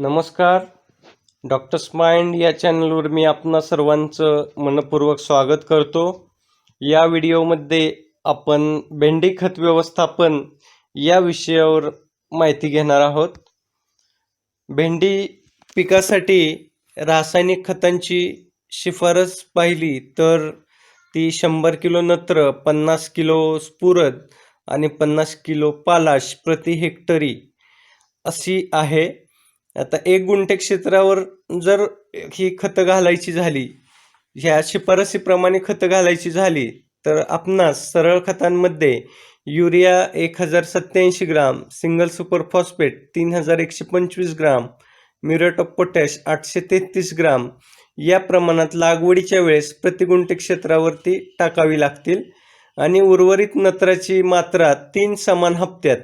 नमस्कार. Doctors mind या चॅनलवर मी आपणा सर्वांचं मनपूर्वक स्वागत करतो. या व्हिडिओमध्ये आपण भेंडी खत व्यवस्थापन या विषयावर माहिती घेणार आहोत. भेंडी पिकासाठी रासायनिक खतांची शिफारस पाहिली तर ती शंभर किलो नत्र पन्नास किलो स्फुरद आणि पन्नास किलो पालाश प्रति हेक्टरी अशी आहे. आता एक गुंठे क्षेत्रावर जर ही खतं घालायची झाली ह्या शिफारसीप्रमाणे खतं घालायची झाली तर आपणास सरळ खतांमध्ये युरिया एक हजार सत्याऐंशी ग्राम सिंगल सुपर फॉस्फेट तीन हजार एकशे पंचवीस ग्राम म्युरेट ऑफ पोटॅश आठशे तेहतीस ग्राम या प्रमाणात लागवडीच्या वेळेस प्रति गुंठे क्षेत्रावरती टाकावी लागतील आणि उर्वरित नत्राची मात्रा तीन समान हप्त्यात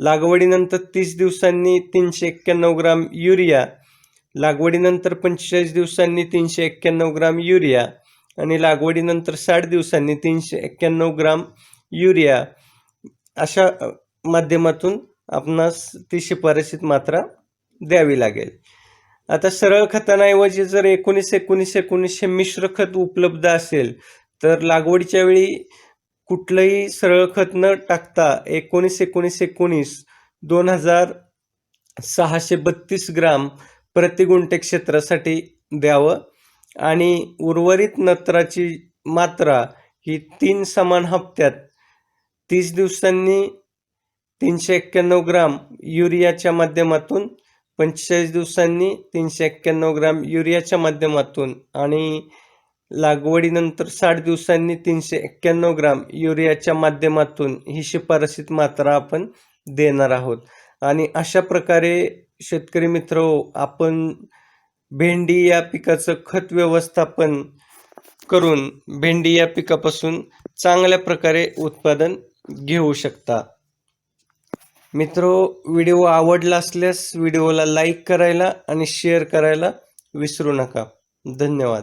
लागवडीनंतर तीस दिवसांनी तीनशे एक्क्याण्णव ग्राम युरिया लागवडीनंतर पंचेचाळीस दिवसांनी तीनशे एक्क्याण्णव ग्राम युरिया आणि लागवडीनंतर साठ दिवसांनी तीनशे एक्क्याण्णव ग्राम युरिया. अशा माध्यमातून आपणास ती शिफारसीत मात्रा द्यावी लागेल. आता सरळ खतांऐवजी जर एकोणीस एकोणीस एकोणीसशे मिश्र खत उपलब्ध असेल तर लागवडीच्या वेळी कुठलंही सरळ खत न टाकता एकोणीस एकोणीस एकोणीस दोन हजार सहाशे बत्तीस ग्राम प्रतिगुंठे क्षेत्रासाठी द्यावं. आणि उर्वरित नत्राची मात्रा ही तीन समान हप्त्यात तीस दिवसांनी तीनशे एक्क्याण्णव ग्राम युरियाच्या माध्यमातून पंचेचाळीस दिवसांनी तीनशे एक्क्याण्णव ग्राम युरियाच्या माध्यमातून आणि लागवडीनंतर साठ दिवसांनी तीनशे एक्क्याण्णव ग्राम युरियाच्या माध्यमातून ही शिफारसीत मात्रा आपण देणार आहोत. आणि अशा प्रकारे शेतकरी मित्र आपण भेंडी या पिकाचं खत व्यवस्थापन करून भेंडी या पिकापासून चांगल्या प्रकारे उत्पादन घेऊ शकता. मित्रो व्हिडिओ आवडला असल्यास व्हिडिओला लाईक करायला आणि शेअर करायला विसरू नका. धन्यवाद.